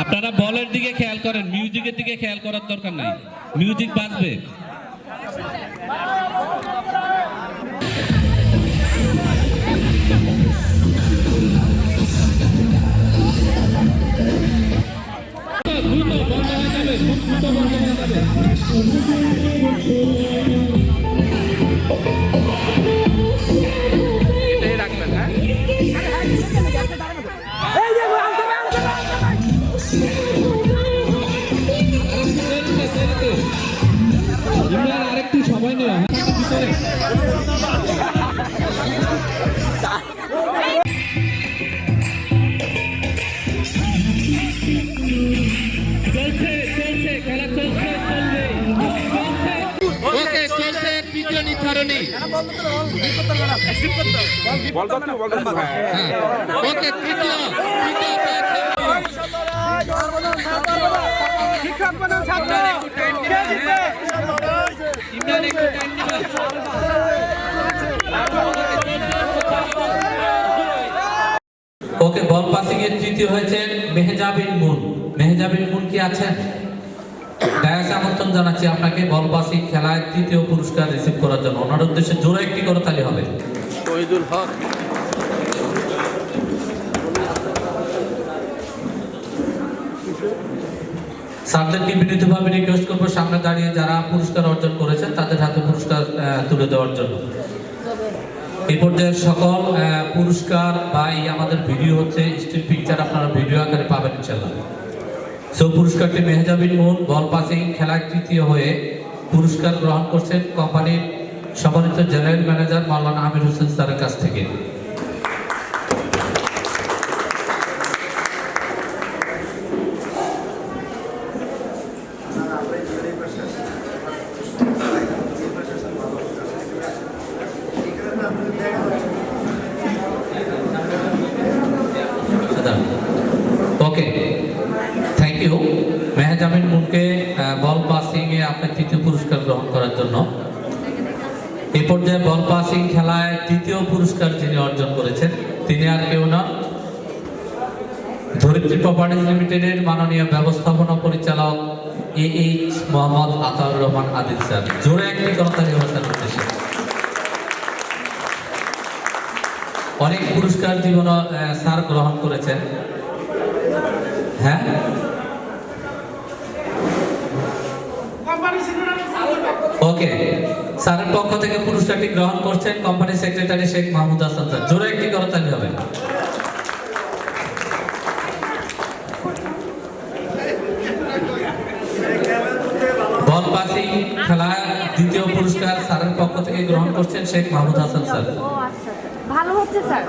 আপনারা বলের দিকে খেয়াল করেন, মিউজিকের দিকে খেয়াল করার দরকার নাই। মিউজিক বাজবে। হয়ে যাবে। ইমরান আরেকটু সময় নেওয়া হ্যাঁ? ভিতরে চলছে ওকে চলছে তৃতীয় করতে হ্যাঁ ওকে বল পাসিং এর তৃতীয় হয়েছেন মেহজাবিন মুন। মেহজাবিন মুন কি আছেন? ডায়াস আমন্ত্রণ জানাচ্ছি আপনাকে বল পাসিং খেলায় তৃতীয় পুরস্কার রিসিভ করার জন্য। ওনার উদ্দেশ্যে জোরে একটি করে তালি হবে। হক। স্যারদেরকে বিনীতভাবে রিকোয়েস্ট করব, সামনে দাঁড়িয়ে যারা পুরস্কার অর্জন করেছেন, তাদের হাতে পুরস্কার তুলে দেওয়ার জন্য। এই পর্যায়ে সকল পুরস্কার বা এই আমাদের ভিডিও হচ্ছে স্টিল পিকচার আপনারা ভিডিও আকারে পাবেন ইনশাল্লাহ সো পুরস্কারটি মেহজাবিন মোহন বল পাসিং খেলায় তৃতীয় হয়ে পুরস্কার গ্রহণ করছেন কোম্পানির সম্মানিত জেনারেল ম্যানেজার মাওলানা আমির হোসেন স্যারের কাছ থেকে। মেহজামিন মুনকে বল পাসিং এ আপনার তৃতীয় পুরস্কার গ্রহণ করার জন্য। এই পর্যায়ে বল পাসিং খেলায় তৃতীয় পুরস্কার যিনি অর্জন করেছেন, তিনি আর কেউ না। ধরিত্রী প্রপার্টিজ লিমিটেডের মাননীয় ব্যবস্থাপনা পরিচালক A H Mohammad Ataur Rahman Adil sir. জোরে একটি করতালি অবস্থান উদ্দেশ্যে। অনেক পুরস্কার জীবন স্যার গ্রহণ করেছেন। হ্যাঁ? ওকে স্যারের পক্ষ থেকে পুরস্কারটি গ্রহণ করছেন company secretary Sheikh Mahmud Hasan sir. জোরে একটি করতালি হবে। বল পাসিং খেলায় দ্বিতীয় পুরস্কার স্যারের পক্ষ থেকে গ্রহণ করছেন শেখ মাহমুদ হাসান স্যার। ও আচ্ছা আচ্ছা। ভালো হচ্ছে স্যার।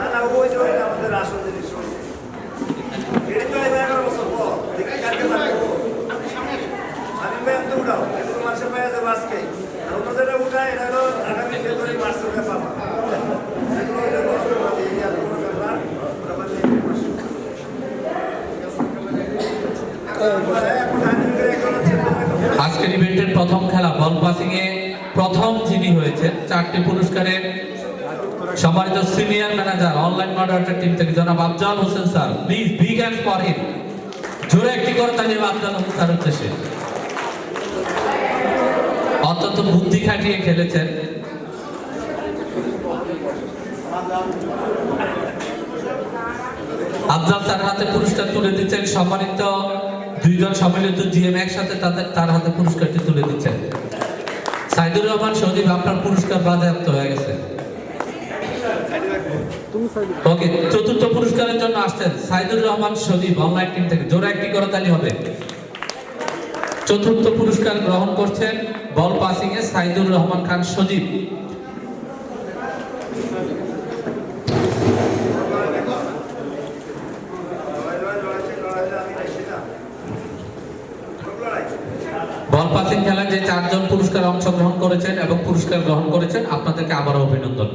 আজকের ইভেন্টের প্রথম খেলা বল পাসিং এ প্রথম যিনি হয়েছে চারটি পুরস্কারের সম্মানিত senior manager online moderator team থেকে জনাব Afzal Hossain sir. Please big hand for him জোরে একটি করে তালি আফজাল হোসেন স্যার উদ্দেশ্যে। অত্যন্ত বুদ্ধি খাটিয়ে খেলেছেন। আফজাল স্যার হাতে পুরস্কার তুলে দিচ্ছেন, সম্মানিত দুইজন সম্মিলিত জিএম একসাথে তাদের তার হাতে পুরস্কারটি তুলে দিচ্ছেন সাইদুর রহমান, সজীব আপনার পুরস্কার বাজেয়াপ্ত হয়ে গেছে। ওকে চতুর্থ পুরস্কারের জন্য আসছেন সাইদুর রহমান, সজীব। অনলাইন টিম থেকে জোরে একটি করে তালি হবে। চতুর্থ পুরস্কার গ্রহণ করছেন বল পাসিং এ সাইদুর রহমান খান, সজীব বল পাসিং খেলা যে চারজন পুরস্কার অংশগ্রহণ করেছেন এবং পুরস্কার গ্রহণ করেছেন আপনাদেরকে আবারও অভিনন্দন।